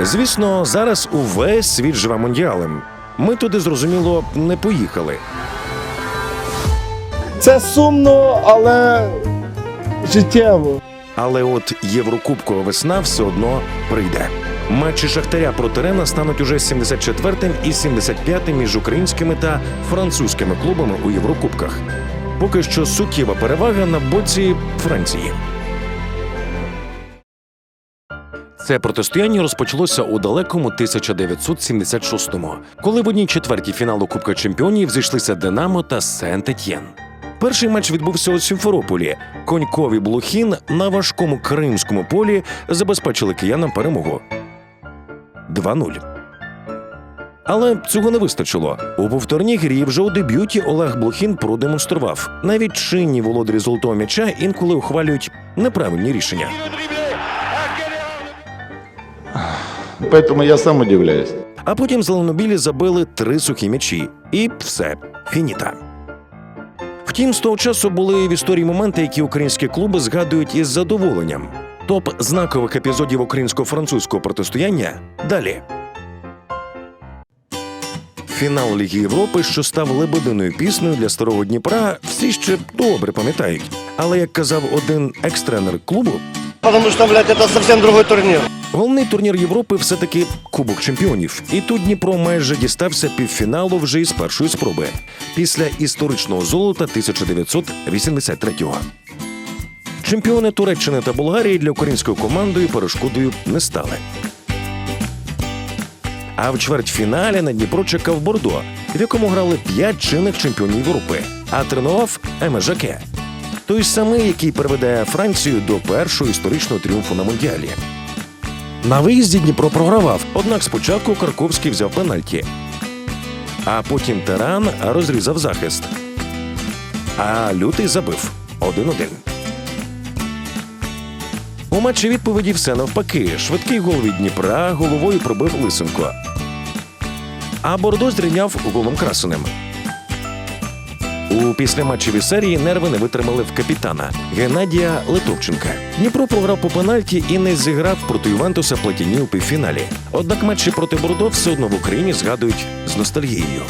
Звісно, зараз увесь світ живе мундіалем. Ми туди зрозуміло не поїхали. Це сумно, але життєво. Але от Єврокубкова весна все одно прийде. Матчі Шахтаря проти Рена стануть уже 74-м і 75-м між українськими та французькими клубами у Єврокубках. Поки що суттєва перевага на боці Франції. Це протистояння розпочалося у далекому 1976-му, коли в одній четвертій фіналу Кубка Чемпіонів зійшлися Динамо та Сент-Етьєн. Перший матч відбувся у Сімферополі. Конькові Блохін на важкому кримському полі забезпечили киянам перемогу 2-0. Але цього не вистачило. У повторній грі вже у дебюті Олег Блохін продемонстрував. Навіть чинні володарі золотого м'яча інколи ухвалюють неправильні рішення. Поэтому я сам удивляюсь. А потім зеленобілі забили три сухі м'ячі. І все, фініта. Втім, з того часу були в історії моменти, які українські клуби згадують із задоволенням. Топ знакових епізодів українсько-французького протистояння далі. Фінал Ліги Європи, що став лебединою піснею для старого Дніпра, всі ще добре пам'ятають. Але як казав один екс-тренер клубу, Потому что, блядь, это совсем другой турнир. Головний турнір Європи все-таки Кубок Чемпіонів. І тут Дніпро майже дістався півфіналу вже із першої спроби після історичного золота 1983-го. Чемпіони Туреччини та Болгарії для української командою перешкодою не стали. А в чвертьфіналі на Дніпро чекав Бордо, в якому грали п'ять чинних чемпіонів Європи, а тренував Еме Жаке. Той самий, який приведе Францію до першого історичного тріумфу на Мундіалі. На виїзді Дніпро програвав, однак спочатку Карковський взяв пенальті, а потім Таран розрізав захист. А лютий забив 1-1. У матчі відповіді все навпаки. Швидкий гол від Дніпра головою пробив Лисенко. А Бордо зрівняв голом красеним. У післяматчевій серії нерви не витримали в капітана Геннадія Литовченка. Дніпро програв по пенальті і не зіграв проти Ювентуса Платіні у півфіналі. Однак матчі проти Бордо все одно в Україні згадують з ностальгією.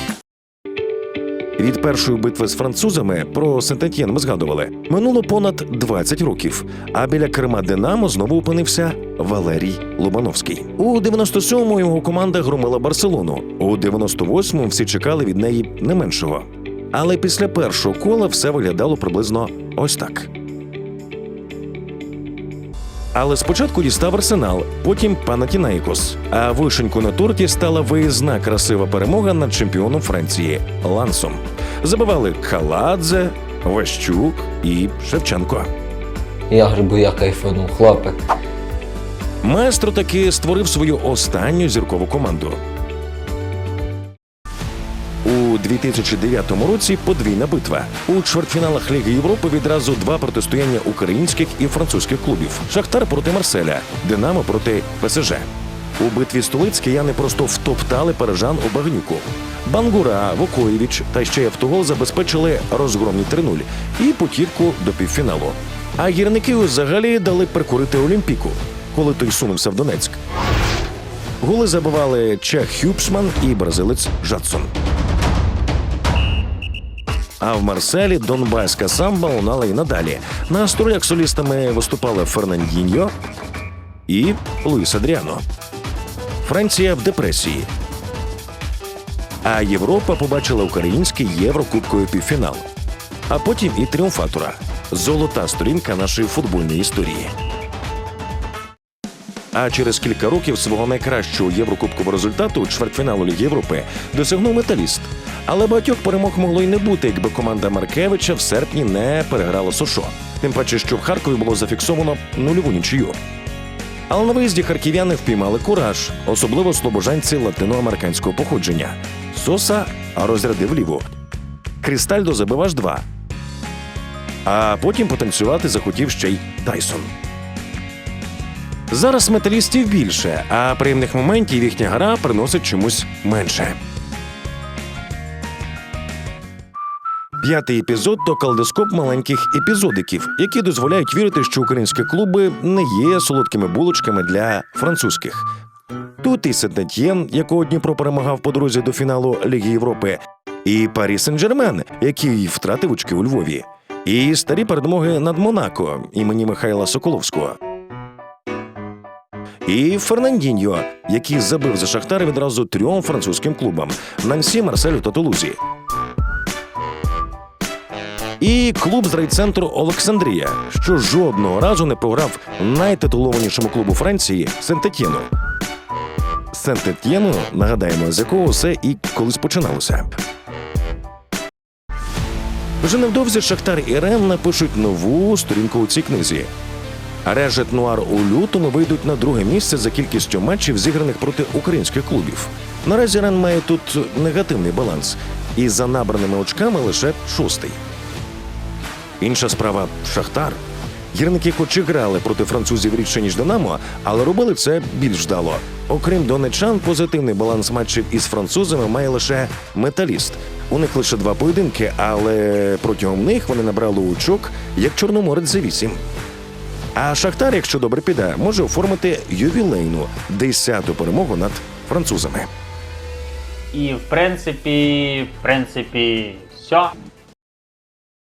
Від першої битви з французами про Сент-Етьєн ми згадували. Минуло понад 20 років. А біля Крима Динамо знову опинився Валерій Лобановський. У 97-му його команда громила Барселону. У 98-му всі чекали від неї не меншого. Але після першого кола все виглядало приблизно ось так. Але спочатку дістав арсенал, потім Панатінаїкос. А вишеньку на торті стала виїзна красива перемога над чемпіоном Франції Лансом. Забивали Халадзе, Ващук і Шевченко. Я грибу, я кайфанув, хлопець. Маестро таки створив свою останню зіркову команду. У 2009 році подвійна битва. У чвертьфіналах Ліги Європи відразу два протистояння українських і французьких клубів: Шахтар проти Марселя, Динамо проти ПСЖ. У битві столиць кияни просто втоптали парижан у багнюку. Бангура, Вокоєвіч та ще й автогол забезпечили розгромні 3-0 і путівку до півфіналу. А гірники взагалі дали прикурити Олімпіку, коли той сунувся в Донецьк. Голи забивали чех Хюбсман і бразилець Жадсон. А в Марселі Донбаська самба лунала і надалі. На строях солістами виступали Фернандіньо і Луїс Адріано. Франція в депресії. А Європа побачила український єврокубковий півфінал. А потім і тріумфатора золота сторінка нашої футбольної історії. А через кілька років свого найкращого єврокубкового результату чвертьфіналу Ліги Європи досягнув металіст. Але багатьох перемог могло й не бути, якби команда Маркевича в серпні не переграла Сошо. Тим паче, що в Харкові було зафіксовано нульову нічию. Але на виїзді харків'яни впіймали кураж, особливо слобожанці латиноамериканського походження. Соса розрядив ліву. Крістальдо забив аж два. А потім потанцювати захотів ще й Тайсон. Зараз металістів більше, а приємних моментів їхня гра приносить чомусь менше. П'ятий епізод то калейдоскоп маленьких епізодиків, які дозволяють вірити, що українські клуби не є солодкими булочками для французьких. Тут і Сент-Етьєн, якого Дніпро перемагав по дорозі до фіналу Ліги Європи, і Парі Сен-Жермен, який втратив очки у Львові, і старі перемоги над Монако імені Михайла Соколовського. І Фернандіньо, який забив за Шахтар відразу трьом французьким клубам Нансі, Марселю та Тулузі. І клуб з райцентру Олександрія, що жодного разу не програв найтитулованішому клубу Франції Сент-Етьєну. Сент-Етьєну, нагадаємо, з якого все і колись починалося. Вже невдовзі Шахтар і Рен напишуть нову сторінку у цій книзі. Режет Нуар у лютому вийдуть на друге місце за кількістю матчів, зіграних проти українських клубів. Наразі Рен має тут негативний баланс, і за набраними очками лише шостий. Інша справа Шахтар. Гірники хоч і грали проти французів рідше, ніж Динамо, але робили це більш вдало. Окрім донечан, позитивний баланс матчів із французами має лише металіст. У них лише два поєдинки, але протягом них вони набрали очок як Чорноморець за вісім. А Шахтар, якщо добре піде, може оформити ювілейну десяту перемогу над французами. І в принципі, в принципі, все.